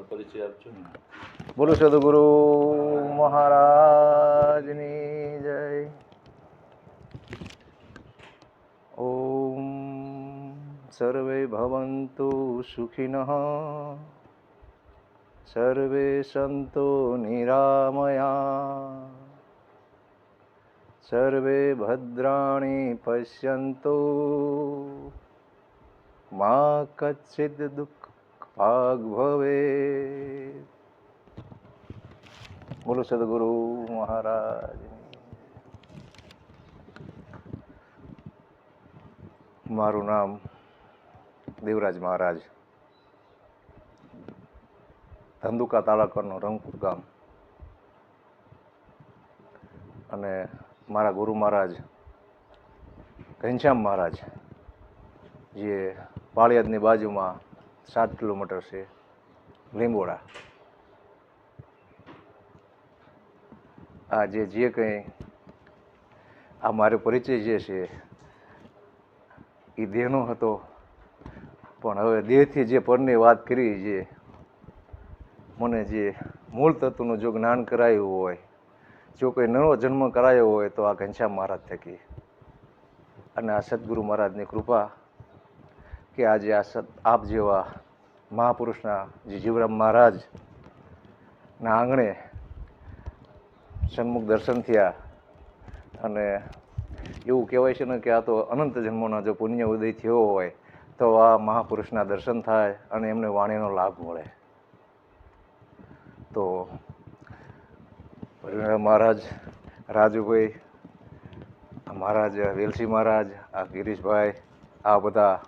તમારો પરિચય આપજો બોલો સદગુરુ મહારાજની જય. ઓમ સર્વે ભવંતુ સુખિનઃ. સર્વે સંતો નિરામયા. સર્વે ભદ્રાણી પશ્યંતો. મા કચ્છિદ દુઃખ ભાગ ભવે. બોલો સદગુરુ મહારાજ. મારું નામ દેવરાજ મહારાજ. ધંધુકા તાલુકાનો રંગપુર ગામ. અને મારા ગુરુ મહારાજ ઘનશ્યામ મહારાજ, જે પાળિયાદની બાજુમાં સાત કિલોમીટર છે. લીંબોડા આ જે જે કંઈ આ મારો પરિચય જે છે, એ દેહનો હતો. પણ હવે દેહથી જે પરની વાત કરી, જે મને જે મૂળ તત્વનું જો જ્ઞાન કરાયું હોય, જો કોઈ નવો જન્મ કરાયો હોય, તો આ ઘનશ્યામ મહારાજ થકી. અને આ સદગુરુ મહારાજની કૃપા કે આજે આ સત આપ જેવા મહાપુરુષના જે જીવરામ મહારાજના આંગણે સન્મુખ દર્શન થયા અને એવું કહેવાય છે ને કે આ તો અનંત જન્મોના જો પુણ્ય ઉદય થયો હોય તો આ મહાપુરુષના દર્શન થાય અને એમને વાણીનો લાભ મળે. તો મહારાજ, રાજુભાઈ મહારાજ, વેલસી મહારાજ, આ ગિરીશભાઈ, આ બધા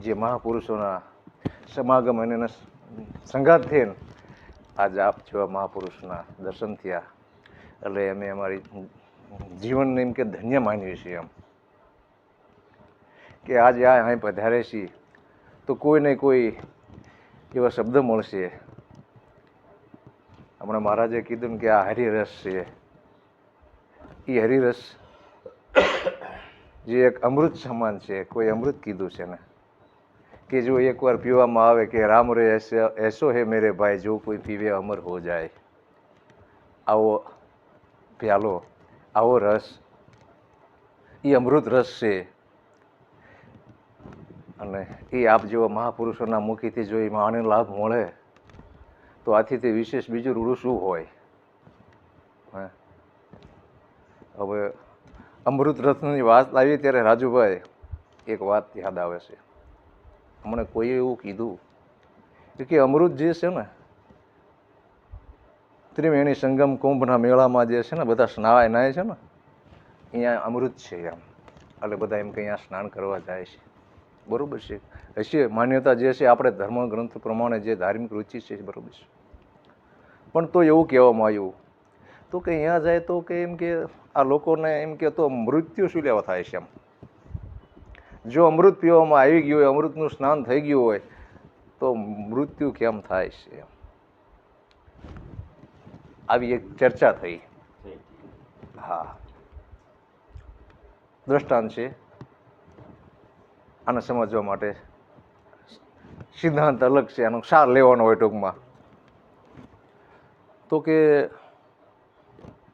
જે મહાપુરુષોના સમાગમ અને એના સંગાત થઈને આજે આપ જેવા મહાપુરુષના દર્શન થયા. એટલે અમે અમારી જીવનને એમ કે ધન્ય માનીએ છીએ એમ. કે આજે આ અહીં પધારે છીએ, તો કોઈને કોઈ એવા શબ્દ મળશે? હમણાં મહારાજે કીધું કે આ હરિરસ છે. એ હરિરસ જે એક અમૃત સમાન છે, કોઈ અમૃત કીધું છે ને કે જો એકવાર પીવામાં આવે કે રામ રે એસો હે મેરે ભાઈ, જો કોઈ પીવે અમર હો જાય. આવો પ્યાલો, આવો રસ. એ અમૃત રસ છે. અને એ આપ જેવા મહાપુરુષોના મુખીથી જો એમાં આને લાભ મળે, તો આથી તે વિશેષ બીજું રૂડું શું હોય? હવે અમૃત રથની વાત લાવી ત્યારે રાજુભાઈ, એક વાત યાદ આવે છે. હમણાં કોઈએ એવું કીધું કે અમૃત જે છે ને, ત્રિવેણી સંગમ કુંભના મેળામાં જે છે ને, બધા સ્નાવાય નાય છે ને, અહીંયા અમૃત છે એમ. એટલે બધા એમ કે અહીંયા સ્નાન કરવા જાય છે. બરાબર છે? હશે, માન્યતા જે છે આપણે ધર્મ ગ્રંથ પ્રમાણે જે ધાર્મિક રુચિ છે બરોબર છે. પણ તો એવું કહેવામાં આવ્યું, તો કે અહીંયા જાય તો કે એમ કે આ લોકોને એમ કે તો મૃત્યુ શું લેવા થાય છે એમ? જો અમૃત પીવામાં આવી ગયું હોય અમૃતનું સ્નાન થઈ ગયું હોય તો મૃત્યુ કેમ થાય છે? આવી એક ચર્ચા થઈ. હા. દ્રષ્ટાંત છે. આને સમજવા માટે સિદ્ધાંત અલગ છે આનો સાર લેવાનો હોય ટૂંકમાં. તો કે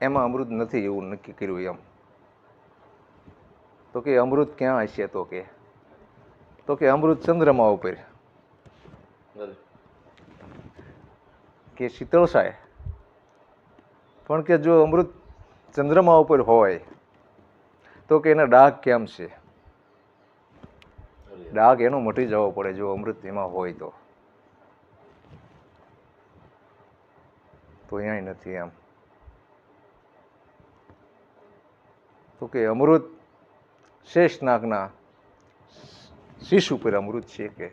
એમાં અમૃત નથી એવું નક્કી કર્યું એમ. તો કે અમૃત ક્યાં હશે તો કે? તો કે અમૃત ચંદ્રમા ઉપર. કે શીતળસાય પણ કે જો અમૃત ચંદ્રમા ઉપર હોય, તો કે એના ડાઘ કેમ છે? ડાઘ એનો મટી જવો પડે જો અમૃત એમાં હોય તો. તો અહીંયા નથી એમ. તો કે અમૃત શેષ નાગના શીશ ઉપર અમૃત છે કે.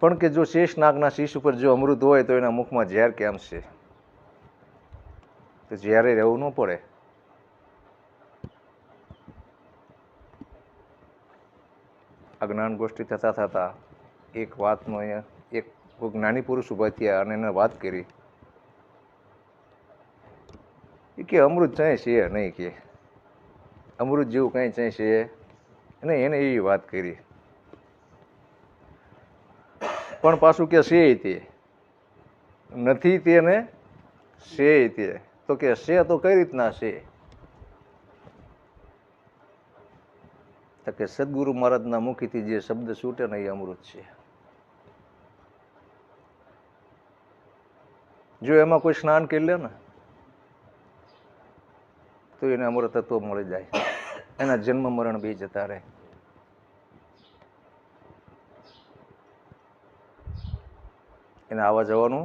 પણ કે જો શેષ નાગના શીશ ઉપર જો અમૃત હોય તો એના મુખમાં ઝેર કેમ છે? તો ઝેરે રહેવું ન પડે. અજ્ઞાન ગોષ્ઠી થતાં થતાં એક વાતનો એક જ્ઞાની પુરુષ ઊભા થયા અને એને વાત કરી. એ કે અમૃત ચાય છે નહીં કે? અમૃત જેવું કાંઈ ચાય છે. અને એને એવી વાત કરી. પણ પાછું કે છે તે? નથી તેને છે તે? તો કે છે તો કઈ રીતના છે? તો કે સદગુરુ મહારાજના મુખીથી જે શબ્દ છૂટે ને એ અમૃત છે. જો એમાં કોઈ સ્નાન કરી લે ને, તો એને અમૃતત્વ મળી જાય. એના જન્મ મરણ બે જતા રહે. એને આવવા જવાનું,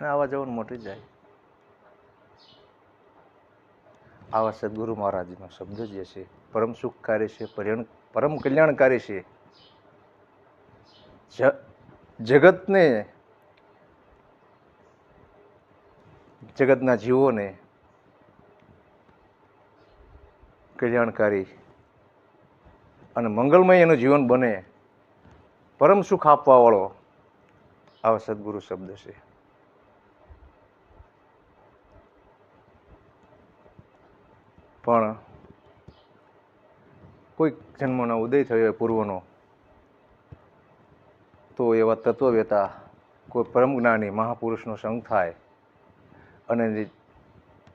એને આવવા જવાનું મટી જાય. આવા સદગુરુ મહારાજનો શબ્દ જે છે, પરમ સુખકારી છે પર્યણ પરમ કલ્યાણકારી છે. જગતને જગતના જીવોને કલ્યાણકારી અને મંગલમય એનું જીવન બને, પરમ સુખ આપવાવાળો આવા સદગુરુ શબ્દ છે. પણ કોઈક જન્મનો ઉદય થયો હોય પૂર્વનો, તો એવા તત્વવેતા કોઈ પરમ જ્ઞાની મહાપુરુષનો સંગ થાય અને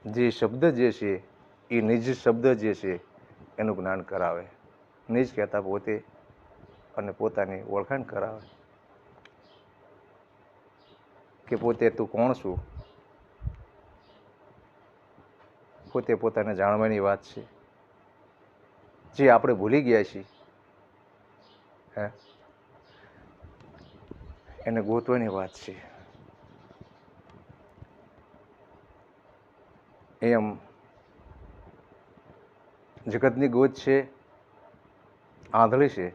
જે- શબ્દ જે છે એ નિજ શબ્દ જે છે એનું જ્ઞાન કરાવે. નિજ કહેતા પોતે અને પોતાની ઓળખાણ કરાવે. કે પોતે તું કોણ છું? પોતે પોતાને જાણવાની વાત છે. જે આપણે ભૂલી ગયા છીએ, હે? એને ગોતવાની વાત છે. એમ જગતની ગોત છે, આંધળી છે.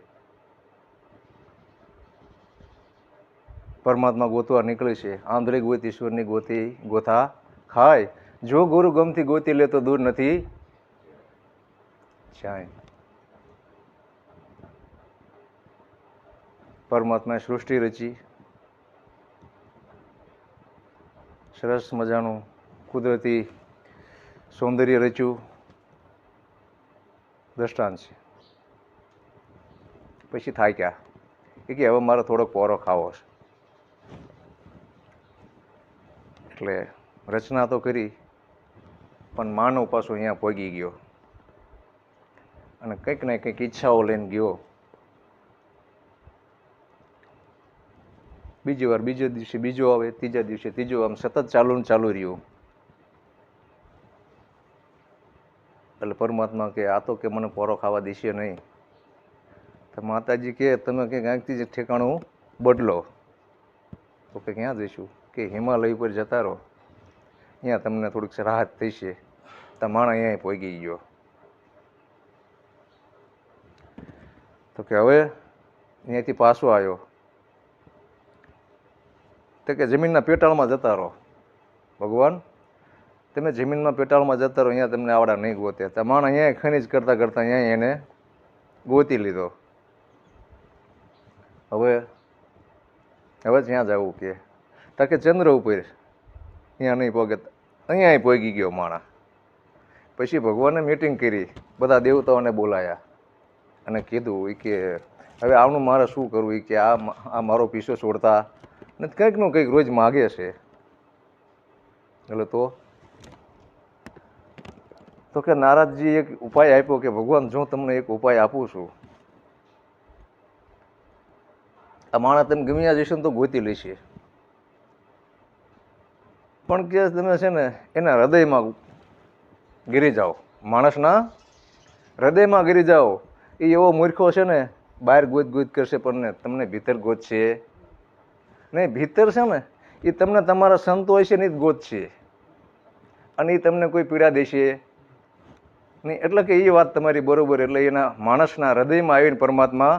પરમાત્મા ગોતવા નીકળે છે, આંધળી ગોત, ઈશ્વરની ગોતી, ગોથા ખાય. જો ગુરુ ગમથી ગોતી લે તો દૂર નથી જાય. પરમાત્માએ સૃષ્ટિ રચી. સરસ મજાનું કુદરતી સૌંદર્ય રચ્યું. દ્રષ્ટાંત છે. પછી થાય ક્યાં? એ કે હવે મારે થોડોક પોરો ખાવો છે. એટલે રચના તો કરી, પણ માનવ પાછો અહીંયા ભોગી ગયો. અને કંઈક ને કંઈક ઈચ્છાઓ લઈને ગયો. બીજી વાર બીજો દિવસે બીજો આવે, ત્રીજા દિવસે ત્રીજો, આમ સતત ચાલુ ને ચાલુ રહ્યું. એટલે પરમાત્મા કે આ તો કે મને પોરો ખાવા દેશે નહીં. તો માતાજી કે તમે કે ક્યાંકથી જ ઠેકાણું બદલો. તો કે, ક્યાં જઈશું? કે, હિમાલય ઉપર જતા રહો. અહીંયા તમને થોડીક રાહત થશે. તો માણસ અહીંયા પહોંચી ગયો. તો કે, હવે અહીંયાથી પાછો આવ્યો. તો કે, જમીનના પેટાળમાં જતા રહો, ભગવાન. તમે જમીનમાં પેટાળમાં જતા રહો, અહીંયા તમને આવડા નહીં ગોતે. તમાણ અહીંયા ખનીજ કરતાં કરતાં અહીંયા એને ગોતી લીધો. હવે હવે ત્યાં જવું કે. તાકે ચંદ્ર ઉપર અહીંયા નહીં પગે, અહીંયા પોગી ગયો માણા પછી ભગવાને મીટિંગ કરી, બધા દેવતાઓને બોલાયા. અને કીધું એ કે, હવે આનું મારે શું કરવું? એ કે આ આ મારો પીસો છોડતા. ને કંઈકનું કંઈક રોજ માગે છે. એટલે તો તો કે નારદજી એક ઉપાય આપ્યો કે, ભગવાન, જો તમને એક ઉપાય આપું છું. આ માણસ તમે ગમ્યા જશો ને તો ગોતી લેશે. પણ કે તમે છે ને, એના હૃદયમાં ગીરી જાઓ. માણસના હૃદયમાં ગીરી જાઓ. એ એવો મૂર્ખો છે ને, બહાર ગોત ગોત કરશે, પણ ને તમને ભીતર ગોતશે. નહીં ભીતર છે ને, એ તમને તમારા સંતો હશે ને એ જ ગોતશે. અને એ તમને કોઈ પીડા દેશે. નહીં એટલે કે એ વાત તમારી બરોબર, એટલે એના માણસના હૃદયમાં આવીને પરમાત્મા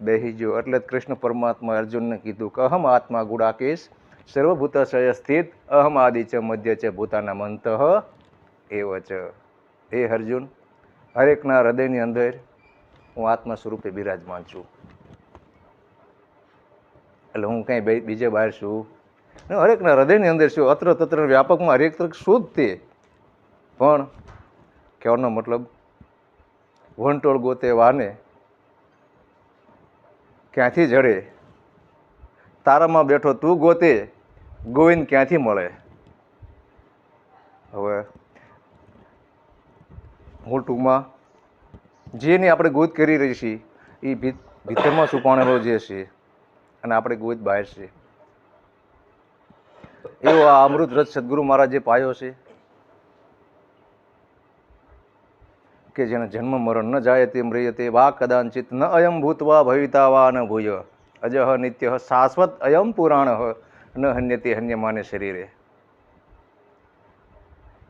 બેસી ગયો. એટલે કૃષ્ણ પરમાત્મા અર્જુનને કીધું કે, અહમ આત્મા ગુડાકેશ સર્વભૂતાશય સ્થિત, અહમ આદિ છે મધ્ય છે ભૂતાના મંત એવ છે હે અર્જુન, હરેકના હૃદયની અંદર હું આત્મા સ્વરૂપે બિરાજમાન છું. એટલે હું કંઈ બીજે બહાર છું. હરેકના હૃદયની અંદર છું અત્ર તત્ર વ્યાપકમાં હરેક તરફ શું તે? પણ કહેવાનો મતલબ, વંટોળ ગોતે વાને, ક્યાંથી જડે? તારામાં બેઠો તું ગોતે, ગોવિંદ ક્યાંથી મળે? હવે હું ટૂંકમાં, જેની આપણે ગોત કરી રહી છીએ એ ભીત- ભીતરમાં છુપાણેલો જે છે, અને આપણે ગોત બહાર છે. એવો આ અમૃત રથ સદગુરુ મહારાજે પાયો છે. કે જેને જન્મ મરણ ન જાય તે મ્રિયતે વા કદાચિત ન અયમ ભૂતવા ભવિતા વા ન ભૂય. અજહ નિત્ય શાશ્વત અયમ પુરાણ, ન હન્યતે માને શરીરે.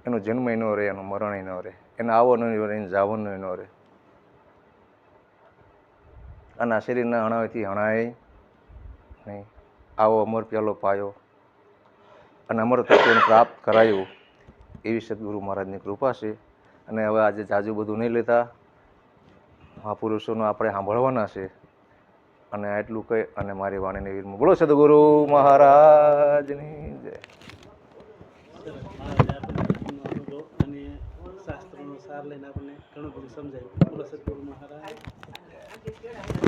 એનો જન્મ ન રહે, એનું મરણ ન રહે, એને આવવાનું ન રહે, એને જવાનું ન રહે. અને આ શરીરના હણાવેથી હણાય નહીં. આવો અમર પ્યાલો પાયો. અને અમર તત્વને પ્રાપ્ત કરાયું. એવી સદગુરુ મહારાજની કૃપા છે. અને હવે આજે જાજુ બધું નહીં લેતા. મહાપુરુષોનું આપણે સાંભળવાના છે. અને આટલું કહી અને મારી વાણીને વીરમાં. બોલો સદગુરુ મહારાજની જય. સાર લઈને આપણને ઘણું બધું સમજાવ્યું બોલો સદગુરુ મહારાજ.